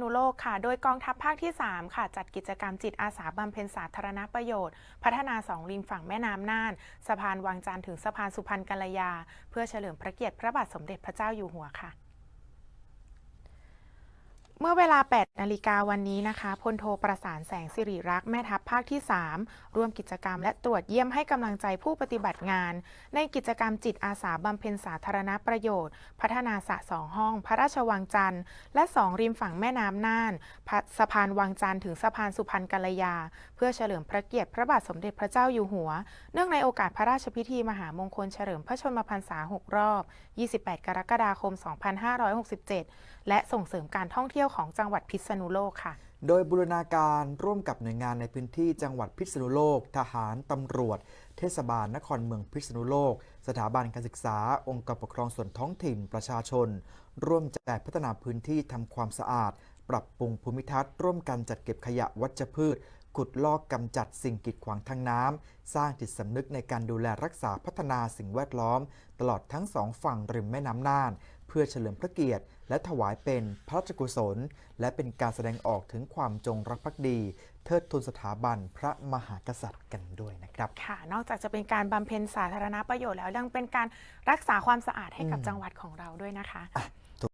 ณุโลกค่ะ โดยกองทัพภาคที่ 3 ค่ะ จัดกิจกรรมจิตอาสาบำเพ็ญสาธารณประโยชน์ พัฒนาสองริมฝั่งแม่น้ำน่าน สะพานวังจันทร์ถึงสะพานสุพรรณกัลยา เพื่อเฉลิมพระเกียรติพระบาทสมเด็จพระเจ้าอยู่หัวค่ะ มื่อเวลา 8 นาฬิกาวันนี้นะคะพลโทประสานแสงสิริรักษ์แม่ทัพภาคที่ 3 ร่วมกิจกรรมและตรวจเยี่ยมให้กำลังใจผู้ปฏิบัติงาน ในกิจกรรมจิตอาสาบำเพ็ญสาธารณประโยชน์ พัฒนาสะสองห้อง พระราชวังจันทร์ และสองริมฝั่งแม่น้ำน่านสะพานวังจันทร์ถึงสะพานสุพรรณกัลยา เพื่อเฉลิมพระเกียรติพระบาทสมเด็จพระเจ้าอยู่หัว เนื่องในโอกาสพระราชพิธีมหามงคลเฉลิมพระชนมพรรษา 6 รอบ 28 กรกฎาคม 2567 และส่งเสริมการท่องเที่ยวของจังหวัดพิษณุโลกค่ะ โดยบูรณาการร่วมกับหน่วยงานในพื้นที่จังหวัดพิษณุโลก ทหารตำรวจ เทศบาลนครเมืองพิษณุโลก สถาบันการศึกษา องค์กรปกครองส่วนท้องถิ่นประชาชน ร่วมจัดพัฒนาพื้นที่ทำความสะอาด ปรับปรุงภูมิทัศน์ร่วมกันจัดเก็บขยะวัชพืชขุดลอกกำจัดสิ่งกีดขวางทางน้ำ สร้างจิตสำนึกในการดูแลรักษาพัฒนาสิ่งแวดล้อม ตลอดทั้งสองฝั่งริมแม่น้ำน่าน พื่อเฉลิมพระเกียรติ และถวายเป็นพระราชกุศล และเป็นการแสดงออกถึงความจงรักภักดี เทิดทูนสถาบันพระมหากษัตริย์กันด้วยนะครับ ค่ะ นอกจากจะเป็นการบำเพ็ญสาธารณประโยชน์แล้วยังเป็นการรักษาความสะอาดให้กับอืมจังหวัดของเราด้วยนะคะอะ